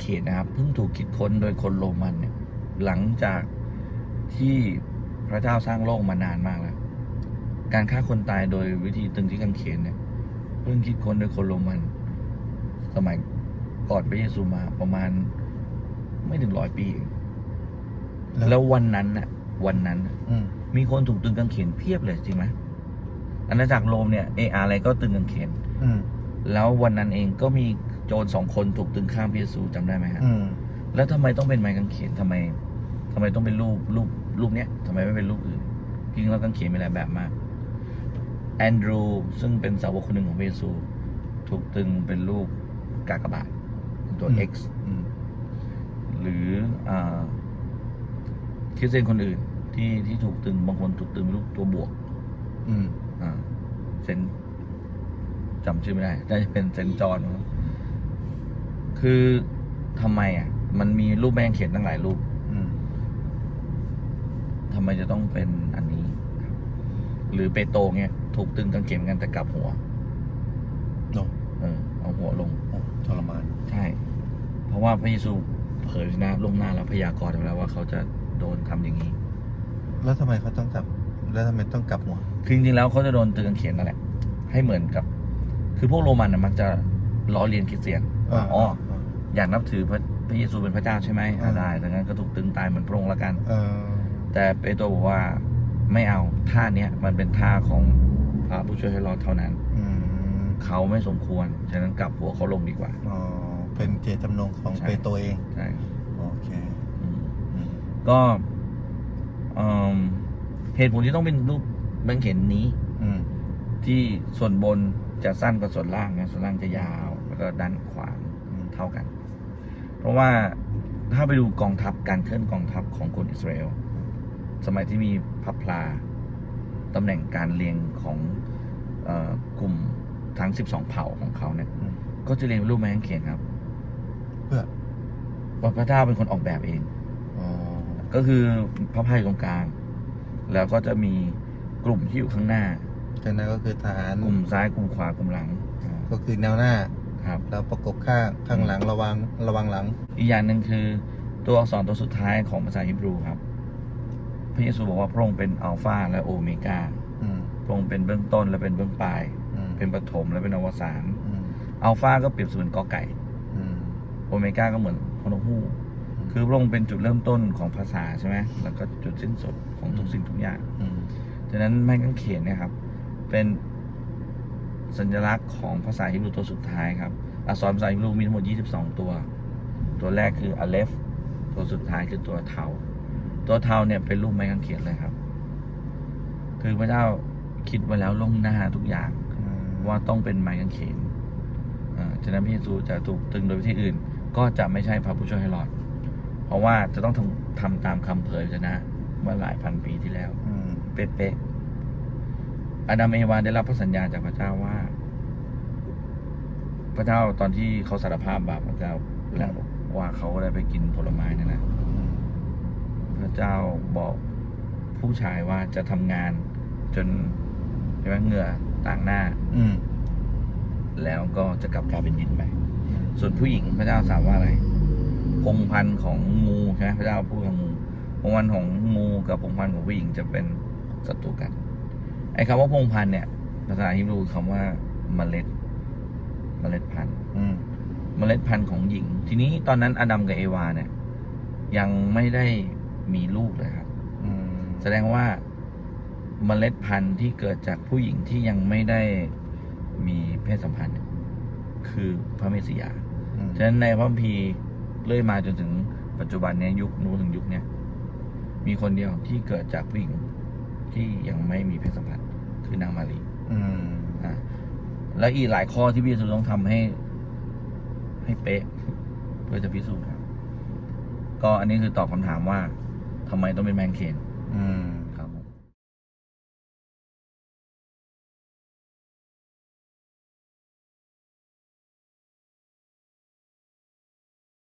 เขนนะครับเพิ่งถูกคิดค้นโดยคนโรมันเนี่ยหลังจากที่พระเจ้าสร้างโลกมานานมากแล้ว การฆ่าคนตายโดยวิธีตึงที่กางเขนเนี่ยเพิ่งคิดค้นโดยคนโรมัน สมัยก่อนพระเยซูมาประมาณไม่ถึงร้อยปีเองแล้ววันนั้นน่ะ วันนั้นน่ะอืมมีคนถูกตึงกางเขนเพียบเลยจริงไหมอาณาจักรโรมเนี่ยเอออะไรก็ตึงกางเขนอืมแล้ววันนั้นเองก็มีโจรสองคนถูกตึงข้างพระเยซูจำได้ไหมครับอืมแล้วทำไมต้องเป็นไม้กางเขนทำไมทำไมต้องเป็นรูปรูปรูปเนี้ยทำไมไม่เป็นรูปอื่นจริงๆแล้วกางเขนมีหลายแบบมากแอนดรูซึ่งเป็นสาวกคนหนึ่งของพระเยซู ถูกตึงเป็นรูปกากบาทเป็นตัว X อืม หรืออ่าคริสเตียนคนอื่นที่ที่ถูกตึงบางคนถูกตึงเป็นรูปตัวบวก อืม อ่าเซนจำชื่อไม่ได้น่าจะเป็นเซนจอนมั้ง คือทำไมอะ มันมีรูปแมงเขียนตั้งหลายรูปอืมทำไมจะต้องเป็นอันนี้ครับหรือเปโตรเนี่ยถูกตึงกางเขนกันแต่กลับหัวโนเออเอาหัวลง โอ้ทรมาน ใช่ เพราะว่าพระเยซูเผยนะลวงหน้าแล้วพยากรณ์ไว้แล้วว่าเขาจะโดนทำอย่างนี้ แล้วทำไมเขาต้องกลับ แล้วทำไมต้องกลับหัว คือจริงๆแล้วเขาจะโดนตึงกางเขนนั่นแหละ ให้เหมือนกับ คือพวกโรมันน่ะมันจะล้อเลียนคริสเตียนว่าอ๋ออ ยากนับถือพระพระเยซูเป็นพระเจ้าใช่ไหมอ่า อ่าได้ดังนั้นก็ถูกตึงตายเหมือนพระองค์ละกัน เออแต่เปโตรบอกว่าไม่เอาท่าเนี้ยมันเป็นท่าของพระผู้ช่วยให้รอดเท่านั้น อืมเขาไม่สมควร ฉะนั้นกลับหัวเขาลงดีกว่า อ๋อเป็นเจตจำนงของใช่ เปโตรเอง ใช่โอเคอืมอืมก็เอิ่มเหตุผลที่ต้องเป็นรูปแบงเข็นนี้ อืมที่ส่วนบนจะสั้นกว่าส่วนล่างนะส่วนล่างจะยาว แล้วก็ด้านขวางอืม เท่ากัน เพราะว่าถ้าไปดูกองทัพการเคลื่อนกองทัพของคนอิสราเอลสมัยที่มีพับพลาตำแหน่งการเรียงของเออกลุ่มทั้ง 12 เผ่าของเขาเนี่ยอืมก็จะเรียงเป็นรูปแมงเขนครับ เพื่อว่าพระเจ้าเป็นคนออกแบบเองอ๋อก็คือพระพายอยู่ตรงกลาง แล้วก็จะมีกลุ่มที่อยู่ข้างหน้าจากนั้นก็คือทหารกลุ่มซ้ายกลุ่มขวากลุ่มหลังอ่าก็คือแนวหน้า ครับ แล้วประกบข้างข้างหลังระวังระวังหลัง อีกอย่างหนึ่งคือตัวอักษรตัวสุดท้ายของภาษาฮิบรูครับ พระเยซูบอกว่าพระองค์เป็นอัลฟาและโอเมก้าอืมพระองค์เป็นเบื้องต้นและเป็นเบื้องปลายอืมเป็นปฐมและเป็นอวสานอืมอัลฟาก็เปรียบเสมือนกอไก่อืมโอเมก้าก็เหมือนฮอนฮูกคือพระองค์เป็นจุดเริ่มต้นของภาษาใช่ไหมแล้วก็จุดสิ้นสุดของทุกสิ่งทุกอย่างอืมฉะนั้นไม้กางเขนเนี่ยครับ เป็น สัญลักษณ์ของภาษาฮิบรูตัวสุดท้ายครับ อักษรภาษาฮิบรูมีทั้งหมด 22 ตัว ตัวแรกคืออเลฟ ตัวสุดท้ายคือตัวเทา ตัวเทาเนี่ยเป็นรูปไม้กางเขนเลยครับ คือพระเจ้าคิดไว้แล้วล่วงหน้าทุกอย่างอืมว่าต้องเป็นไม้กางเขนอ่าฉะนั้นพระเยซูจะถูกตรึงโดยวิธีอื่น ก็จะไม่ใช่พระผู้ช่วยให้รอด เพราะว่าจะต้องทำทำตามคำเผยพระชนะเมื่อหลายพันปีที่แล้วอืมเป๊ะๆ อาดัมเอวาได้รับพระสัญญาจากพระเจ้าว่า พระเจ้าตอนที่เขาสารภาพบาปพระเจ้าแล้วว่าเขาได้ไปกินผลไม้นั่นนะพระเจ้าบอกผู้ชายว่าจะทำงาน จนใช่ไหมเหงื่อต่างหน้า อืมแล้วก็จะกลับกลายเป็นดินไปอืมส่วนผู้หญิงพระเจ้าสามว่าอะไร พงศ์พันธุ์ของงูใช่ไหมพระเจ้าพูดกับงู พงศ์พันธุ์ของงูกับพงศ์พันธุ์ของผู้หญิงจะเป็นศัตรูกัน ไอ้คำว่าพงศ์พันธุ์เนี่ยภาษาฮิบรูคำว่าเมล็ด เมล็ดพันธุ์อืมเมล็ดพันธุ์ของหญิง ทีนี้ตอนนั้นอาดัมกับเอวาเนี่ย ยังไม่ได้มีลูกเลยครับอืมแสดงว่าเมล็ดพันธุ์ที่เกิดจากผู้หญิงที่ยังไม่ได้มีเพศสัมพันธ์เนี่ยคือพระเมสสิยาอืมฉะนั้นในพระคัมภีร์เรื่อยมาจนถึงปัจจุบันเนี้ยยุคนู้นถึงยุคเนี้ยมีคนเดียวที่เกิดจากผู้หญิง ที่ยังไม่มีเพศสัมพันธ์คือนางมารีอืมอะแล้วอีกหลายข้อที่พี่จะต้องทำให้ ให้เป๊ะ เพื่อจะพิสูจน์ครับ ก็อันนี้คือตอบคำถามว่าทำไมต้องเป็นแมนเคนอืม